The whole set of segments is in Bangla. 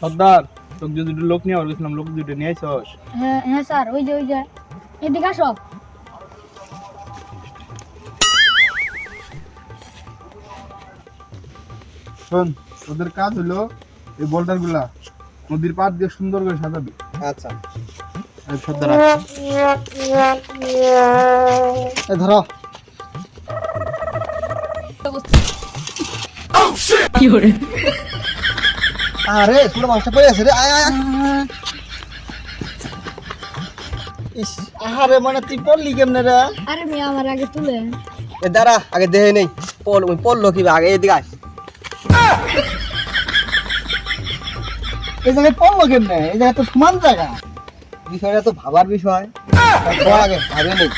সর্দার তোকে যে দুটো লোক নিয়ে আমার গেছিলাম লোক দুটো নিয়ে আইসস? হ্যাঁ হ্যাঁ স্যার ওই যে ওই যে। এদিকে আসো। শোন তোদের কাজ হলো এই বোল্ডারগুলা নদীর পাড় দিয়ে সুন্দর করে সাজাবি। আচ্ছা। এই সর্দার। এই ধরো। আরে পুরো মাংস পড়ে আছে রে আয় আয়। ইস আহারে মানে তুই পড়লি কেমনে রে? আরে মেয়ে আমার আগে তুলে। এ দাঁড়া আগে দেহে নেই। পড় ওই পড়ল কি আগে এদিকে আয়। এই জায়গায় পড়ল কেমনে? এই জায়গায় তো সমান জায়গা। বিষয়টা তো ভাবার বিষয়। আগে ভাবে নেই?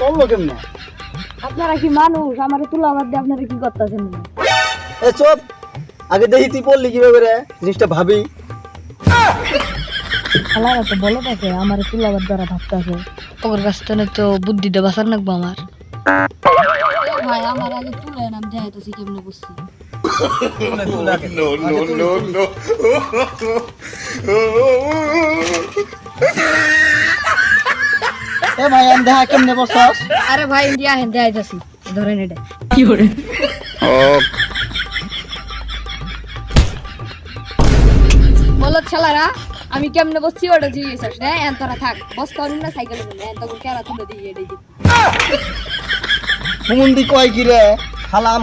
পড়ল কেমনে? আপনারা কি মানুষ? আমার তুলা বাদ দিয়ে আপনারা কি করতেছেন? এ চুপ। আগে দেখি তুই পড়লি কীভাবে রে? জিনিসটা ভাবি। খেলার তো বলে থাকে আমার তুলা বাদ দ্বারা ভাবতেছে ওর কাছ থেকে তো বুদ্ধি দেবা সার নাকবো আমার। ভাই আমার আগে তুলে নাম যাইতেছি কেমনে বুঝছি এ ভাই আমি দেখা কেমনে বসছস আরে ভাই ইন্ডিয়া হেন যাইতেছি ধরেন এটা। বলো ছেলারা আমি কেমনে বসছি ওটা জিজ্ঞেস না এন তোরা থাক। বস করুন না সাইকেল এন তখন কেরা তুলে দিয়ে মুন্দি কয় কি রে?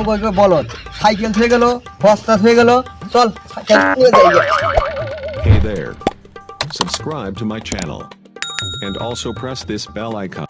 কই বলত সাইকেল হয়ে গেল বস্তা হয়ে গেল। চল সাইকেল নিয়ে যাই। Hey there. Subscribe to my channel. And also press this bell icon.